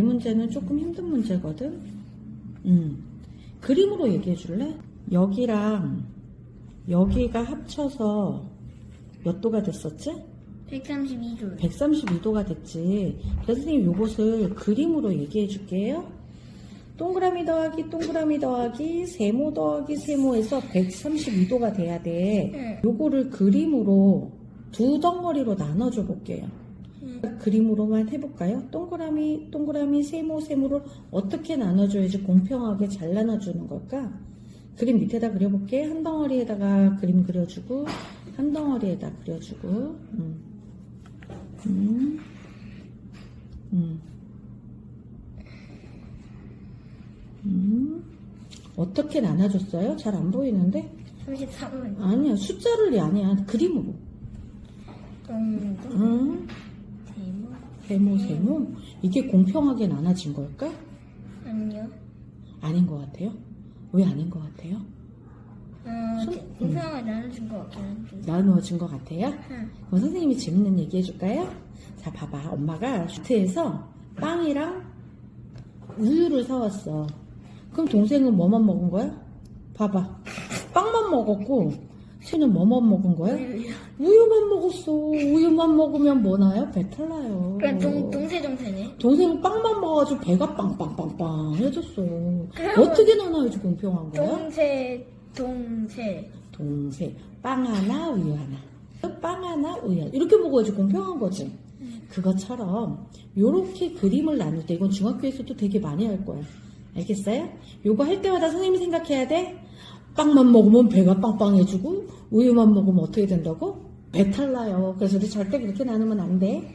이 문제는 조금 힘든 문제거든. 음. 그림으로 얘기해 줄래? 여기랑 여기가 합쳐서 몇 도가 됐었지? 132줄. 132도가 됐지. 그래서 선생님 요것을 그림으로 얘기해 줄게요. 동그라미 더하기 동그라미 더하기 세모 더하기 세모에서 132도가 돼야 돼. 응. 요거를 그림으로 두 덩어리로 나눠줘 볼게요. 응. 그림으로만 해볼까요? 동그라미, 동그라미, 세모, 세모를 어떻게 나눠줘야지 공평하게 잘 나눠주는 걸까? 그림 밑에다 그려볼게. 한 덩어리에다가 그림 그려주고, 한 덩어리에다 그려주고, 음. 음. 음. 음. 어떻게 나눠줬어요? 잘 안 보이는데? 33은 아니야, 숫자를 아니야. 그림으로. 동동 음. 세모 세모? 이게 공평하게 나눠진 걸까? 아니요. 아닌 것 같아요. 왜 아닌 것 같아요? 어, 손- 공평하게 나눠준 것 같긴 한데. 나누어진 것 같아요? 응. 그럼 선생님이 재밌는 얘기 해줄까요? 자, 봐봐. 엄마가 슈트에서 빵이랑 우유를 사왔어. 그럼 동생은 뭐만 먹은 거야? 봐봐. 빵만 먹었고, 쟤는 뭐만 먹은 거야? 우유만 먹었어. 우유만 먹으면 뭐 나요? 배탈 나요. 그래 동 동세 동세네. 동생은 빵만 먹어가지고 배가 빵빵빵빵 해졌어. 어떻게 나눠야지 공평한 거야? 동세 동세. 동생 빵 하나 우유 하나 빵 하나 우유 하나 이렇게 먹어야지 공평한 거지 그것처럼 요렇게 그림을 나눌 때 이건 중학교에서도 되게 많이 할 거야 알겠어요? 요거 할 때마다 선생님이 생각해야 돼 빵만 먹으면 배가 빵빵해지고 우유만 먹으면 어떻게 된다고? 배탈 나요 그래서 절대 그렇게 나누면 안 돼